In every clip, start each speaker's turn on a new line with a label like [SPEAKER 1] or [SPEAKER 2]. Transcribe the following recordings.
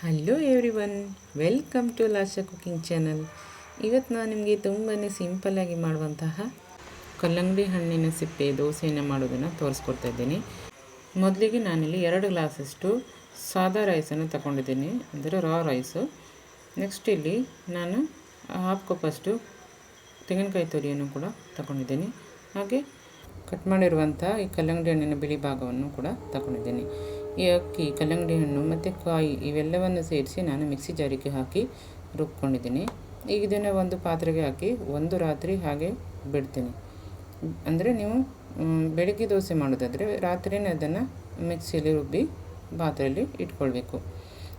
[SPEAKER 1] Hello everyone welcome to Lasha cooking channel ಇವತ್ತು ನಾನು ನಿಮಗೆ ತುಂಬಾ ಸಿಂಪಲ್ಲಾಗಿ ಮಾಡುವಂತಹ ಕಲ್ಲಂಗಡಿ ಹಣ್ಣಿನ ಸಿಪ್ಪೆ, ದೋಸೆಯನ್ನು ಮಾಡೋದನ್ನು ತೋರಿಸ್ಕೊಡ್ತಾ ಇದ್ದೀನಿ. ಮೊದಲಿಗೆ ನಾನಿಲ್ಲಿ ಎರಡು ಗ್ಲಾಸಷ್ಟು ಸಾದಾ ರೈಸನ್ನು ತಗೊಂಡಿದ್ದೀನಿ, ಅಂದರೆ ರಾ ರೈಸು ನೆಕ್ಸ್ಟ್ ಇಲ್ಲಿ ನಾನು ಹಾಫ್ ಕಪ್ಪಷ್ಟು ತೆಂಗಿನಕಾಯಿ ತುರಿಯನ್ನು ಕೂಡ ತಗೊಂಡಿದ್ದೀನಿ. ಹಾಗೆ ಕಟ್ ಮಾಡಿರುವಂಥ ಈ ಕಲ್ಲಂಗಡಿ ಹಣ್ಣಿನ ಬಿಳಿ ಭಾಗವನ್ನು ಕೂಡ ತಗೊಂಡಿದ್ದೀನಿ. ಈ ಅಕ್ಕಿ, ಕಲ್ಲಂಗಡಿ ಹಣ್ಣು ಮತ್ತು ಕಾಯಿ ಇವೆಲ್ಲವನ್ನು ಸೇರಿಸಿ ನಾನು ಮಿಕ್ಸಿ ಜಾರಿಗೆ ಹಾಕಿ ರುಬ್ಕೊಂಡಿದ್ದೀನಿ. ಈಗ ಇದನ್ನು ಒಂದು ಪಾತ್ರೆಗೆ ಹಾಕಿ ಒಂದು ರಾತ್ರಿ ಹಾಗೆ ಬಿಡ್ತೀನಿ. ಅಂದರೆ ನೀವು ಬೆಳಗ್ಗೆ ದೋಸೆ ಮಾಡೋದಾದರೆ ರಾತ್ರಿನೇ ಅದನ್ನು ಮಿಕ್ಸಿಯಲ್ಲಿ ರುಬ್ಬಿ ಪಾತ್ರೆಯಲ್ಲಿ ಇಟ್ಕೊಳ್ಬೇಕು.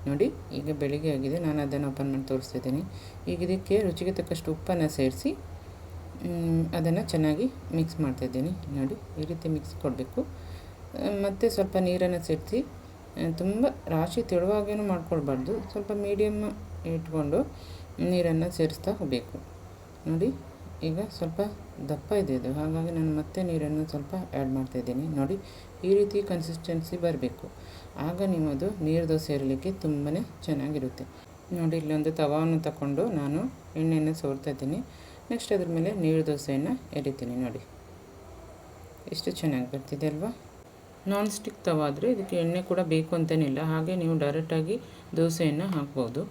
[SPEAKER 1] ನೋಡಿ, ಈಗ ಬೆಳಿಗ್ಗೆ ಆಗಿದೆ. ನಾನು ಅದನ್ನು ಓಪನ್ ಮಾಡಿ ತೋರಿಸ್ತಿದ್ದೀನಿ ಈಗ ಇದಕ್ಕೆ ರುಚಿಗೆ ತಕ್ಕಷ್ಟು ಉಪ್ಪನ್ನು ಸೇರಿಸಿ ಅದನ್ನು ಚೆನ್ನಾಗಿ ಮಿಕ್ಸ್ ಮಾಡ್ತಾಯಿದ್ದೀನಿ ನೋಡಿ, ಈ ರೀತಿ ಮಿಕ್ಸ್ ಕೊಡಬೇಕು. ಮತ್ತು ಸ್ವಲ್ಪ ನೀರನ್ನು ಸೇರಿಸಿ ತುಂಬ ರಾಶಿ ತೆಳುವಾಗೇನು ಮಾಡ್ಕೊಳ್ಬಾರ್ದು. ಸ್ವಲ್ಪ ಮೀಡಿಯಮ್ ಇಟ್ಕೊಂಡು ನೀರನ್ನು ಸೇರಿಸ್ತಾ ಹೋಗಬೇಕು. ನೋಡಿ, ಈಗ ಸ್ವಲ್ಪ ದಪ್ಪ ಇದೆ ಅದು. ಹಾಗಾಗಿ ನಾನು ಮತ್ತೆ ನೀರನ್ನು ಸ್ವಲ್ಪ ಆ್ಯಡ್ ಮಾಡ್ತಾಯಿದ್ದೀನಿ ನೋಡಿ, ಈ ರೀತಿ ಕನ್ಸಿಸ್ಟೆನ್ಸಿ ಬರಬೇಕು. ಆಗ ನೀವು ಅದು ನೀರು ದೋಸೆ ಇರಲಿಕ್ಕೆ ತುಂಬಾ ಚೆನ್ನಾಗಿರುತ್ತೆ. ನೋಡಿ, ಇಲ್ಲೊಂದು ತವಾವನ್ನು ತಗೊಂಡು ನಾನು ಎಣ್ಣೆಯನ್ನು ಸೋರ್ತಾ ಇದ್ದೀನಿ. ನೆಕ್ಸ್ಟ್ ಅದ್ರ ಮೇಲೆ ನೀರು ದೋಸೆಯನ್ನು ಎರಿತೀನಿ ನೋಡಿ. ಎಷ್ಟು ಚೆನ್ನಾಗಿ ಬರ್ತಿದೆ ಅಲ್ವಾ? ನಾನ್ ಸ್ಟಿಕ್ ತವಾದರೆ ಇದಕ್ಕೆ ಎಣ್ಣೆ ಕೂಡ ಬೇಕು ಅಂತೇನಿಲ್ಲ. ಹಾಗೆ ನೀವು ಡೈರೆಕ್ಟಾಗಿ ದೋಸೆಯನ್ನು ಹಾಕ್ಬೋದು.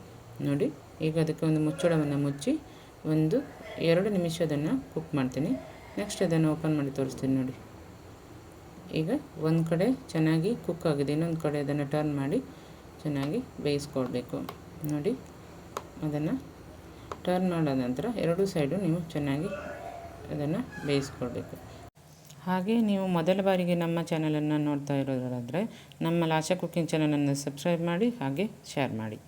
[SPEAKER 1] ನೋಡಿ, ಈಗ ಅದಕ್ಕೆ ಒಂದು ಮುಚ್ಚಳವನ್ನು ಮುಚ್ಚಿ ಒಂದು ಎರಡು ನಿಮಿಷ ಅದನ್ನು ಕುಕ್ ಮಾಡ್ತೀನಿ. ನೆಕ್ಸ್ಟ್ ಅದನ್ನು ಓಪನ್ ಮಾಡಿ ತೋರಿಸ್ತೀನಿ ನೋಡಿ. ಈಗ ಒಂದು ಕಡೆ ಚೆನ್ನಾಗಿ ಕುಕ್ ಆಗಿದೆ. ಇನ್ನೊಂದು ಕಡೆ ಅದನ್ನು ಟರ್ನ್ ಮಾಡಿ ಚೆನ್ನಾಗಿ ಬೇಯಿಸ್ಕೊಳ್ಬೇಕು. ನೋಡಿ, ಅದನ್ನು ಟರ್ನ್ ಮಾಡಿದ ನಂತರ ಎರಡು ಸೈಡು ನೀವು ಚೆನ್ನಾಗಿ ಅದನ್ನು ಬೇಯಿಸ್ಕೊಳ್ಬೇಕು. ಹಾಗೆ ನೀವು ಮೊದಲ ಬಾರಿಗೆ ನಮ್ಮ ಚಾನಲನ್ನು ನೋಡ್ತಾ ಇರೋದಾದರೆ ನಮ್ಮ ಲಾಶ ಕುಕಿಂಗ್ ಚಾನಲನ್ನು ಸಬ್ಸ್ಕ್ರೈಬ್ ಮಾಡಿ ಹಾಗೆ ಶೇರ್ ಮಾಡಿ.